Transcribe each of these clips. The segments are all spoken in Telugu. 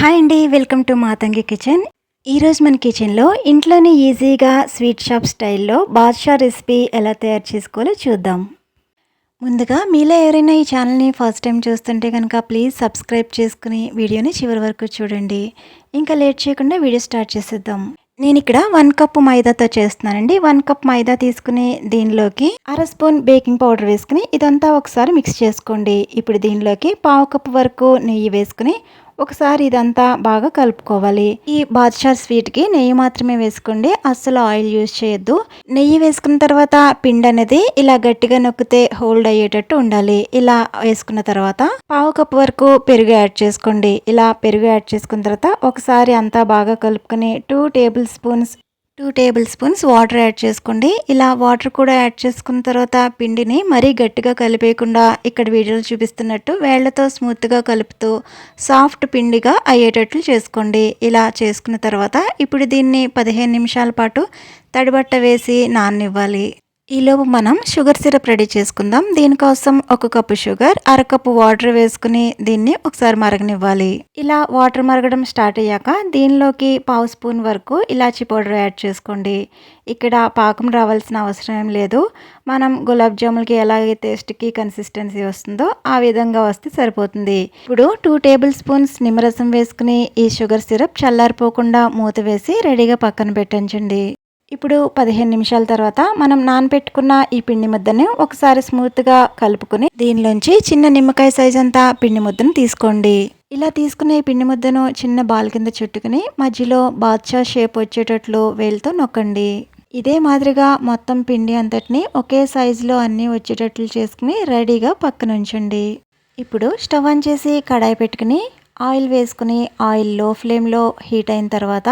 హాయ్ అండి వెల్కమ్ టు మాతంగి కిచెన్. ఈరోజు మన కిచెన్లో ఇంట్లోనే ఈజీగా స్వీట్ షాప్ స్టైల్లో బాద్షా రెసిపీ ఎలా తయారు చేసుకోవాలో చూద్దాం. ముందుగా మీలో ఎవరైనా ఈ ఛానల్ని ఫస్ట్ టైం చూస్తుంటే కనుక ప్లీజ్ సబ్స్క్రైబ్ చేసుకుని వీడియోని చివరి వరకు చూడండి. ఇంకా లేట్ చేయకుండా వీడియో స్టార్ట్ చేసేద్దాం. నేను ఇక్కడ వన్ కప్ మైదాతో చేస్తున్నానండి. వన్ కప్ మైదా తీసుకుని దీనిలోకి అర స్పూన్ బేకింగ్ పౌడర్ వేసుకుని ఇదంతా ఒకసారి మిక్స్ చేసుకోండి. ఇప్పుడు దీనిలోకి పావు కప్ వరకు నెయ్యి వేసుకుని ఒకసారి ఇదంతా బాగా కలుపుకోవాలి. ఈ బాద్షా స్వీట్కి నెయ్యి మాత్రమే వేసుకోండి అస్సలు ఆయిల్ యూజ్ చేయొద్దు. నెయ్యి వేసుకున్న తర్వాత పిండి అనేది ఇలా గట్టిగా నొక్కితే హోల్డ్ అయ్యేటట్టు ఉండాలి. ఇలా వేసుకున్న తర్వాత పావు కప్పు వరకు పెరుగు యాడ్ చేసుకోండి. ఇలా పెరుగు యాడ్ చేసుకున్న తర్వాత ఒకసారి అంతా బాగా కలుపుకొని two tablespoons two tablespoons water add చేసుకోండి. ఇలా వాటర్ కూడా యాడ్ చేసుకున్న తర్వాత పిండిని మరీ గట్టిగా కలిపేయకుండా ఇక్కడ వీడియోలో చూపిస్తున్నట్టు వేళ్ళతో స్మూత్గా కలుపుతూ సాఫ్ట్ పిండిగా అయ్యేటట్లు చేసుకోండి. ఇలా చేసుకున్న తర్వాత ఇప్పుడు దీన్ని పదిహేను నిమిషాల పాటు తడిబట్ట వేసి నాననివ్వాలి. ఈలోపు మనం షుగర్ సిరప్ రెడీ చేసుకుందాం. దీనికోసం ఒక కప్పు షుగర్ అరకప్పు వాటర్ వేసుకుని దీన్ని ఒకసారి మరగనివ్వాలి. ఇలా వాటర్ మరగడం స్టార్ట్ అయ్యాక దీనిలోకి పావు స్పూన్ వరకు ఇలాచీ పౌడర్ యాడ్ చేసుకోండి. ఇక్కడ పాకం రావాల్సిన అవసరం ఏం లేదు. మనం గులాబ్ జాములకి ఎలాగైతే టేస్ట్కి కన్సిస్టెన్సీ వస్తుందో ఆ విధంగా వస్తే సరిపోతుంది. ఇప్పుడు టూ టేబుల్ స్పూన్స్ నిమ్మరసం వేసుకుని ఈ షుగర్ సిరప్ చల్లారిపోకుండా మూత వేసి రెడీగా పక్కన పెట్టించండి ఇప్పుడు పదిహేను నిమిషాల తర్వాత మనం నానబెట్టుకున్న ఈ పిండి ముద్దని ఒకసారి స్మూత్గా కలుపుకుని దీనిలోంచి చిన్న నిమ్మకాయ సైజ్ అంతా పిండి ముద్దను తీసుకోండి. ఇలా తీసుకునే ఈ పిండి ముద్దను చిన్న బాల్ కింద చుట్టుకుని మధ్యలో బాద్షా షేప్ వచ్చేటట్లు వేలుతో నొక్కండి. ఇదే మాదిరిగా మొత్తం పిండి అంతటిని ఒకే సైజులో అన్నీ వచ్చేటట్లు చేసుకుని రెడీగా పక్కన ఉంచండి. ఇప్పుడు స్టవ్ ఆన్ చేసి కడాయి పెట్టుకుని ఆయిల్ వేసుకుని ఆయిల్లో ఫ్లేమ్లో హీట్ అయిన తర్వాత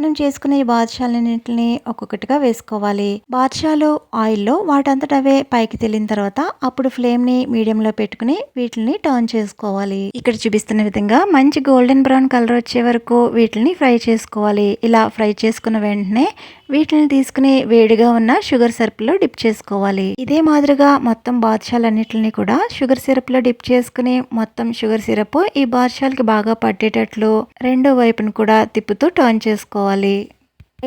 మనం చేసుకునే ఈ బాదుషాలన్నింటిని ఒక్కొక్కటిగా వేసుకోవాలి. బాదుషాలు ఆయిల్లో వాటంతట అవే పైకి తెలిన తర్వాత అప్పుడు ఫ్లేమ్ని మీడియంలో పెట్టుకుని వీటిని టర్న్ చేసుకోవాలి. ఇక్కడ చూపిస్తున్న విధంగా మంచి గోల్డెన్ బ్రౌన్ కలర్ వచ్చే వరకు వీటిని ఫ్రై చేసుకోవాలి. ఇలా ఫ్రై చేసుకున్న వెంటనే వీటిని తీసుకుని వేడిగా ఉన్న షుగర్ సిరప్లో డిప్ చేసుకోవాలి. ఇదే మాదిరిగా మొత్తం బాదుషాలన్నిటిని కూడా షుగర్ సిరప్లో డిప్ చేసుకుని మొత్తం షుగర్ సిరప్ ఈ బాదుషాలకి బాగా పట్టేటట్లు రెండో వైపును కూడా తిప్పుతూ టర్న్ చేసుకోవాలి. చేసుకోవాలి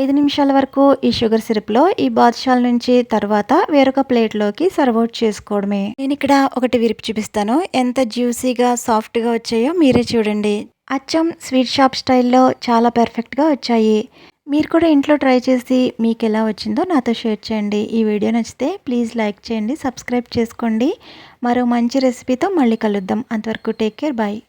ఐదు నిమిషాల వరకు ఈ షుగర్ సిరప్లో ఈ బాదుషాల నుంచి తర్వాత వేరొక ప్లేట్లోకి సర్వ్ అవుట్ చేసుకోవడమే. నేను ఇక్కడ ఒకటి విరిపి చూపిస్తాను. ఎంత జ్యూసీగా సాఫ్ట్గా వచ్చాయో మీరే చూడండి. అచ్చం స్వీట్ షాప్ స్టైల్లో చాలా పర్ఫెక్ట్గా వచ్చాయి. మీరు కూడా ఇంట్లో ట్రై చేసి మీకు ఎలా వచ్చిందో నాతో షేర్ చేయండి. ఈ వీడియో నచ్చితే ప్లీజ్ లైక్ చేయండి సబ్స్క్రైబ్ చేసుకోండి. మరో మంచి రెసిపీతో మళ్ళీ కలుద్దాం. అంతవరకు టేక్ కేర్ బాయ్.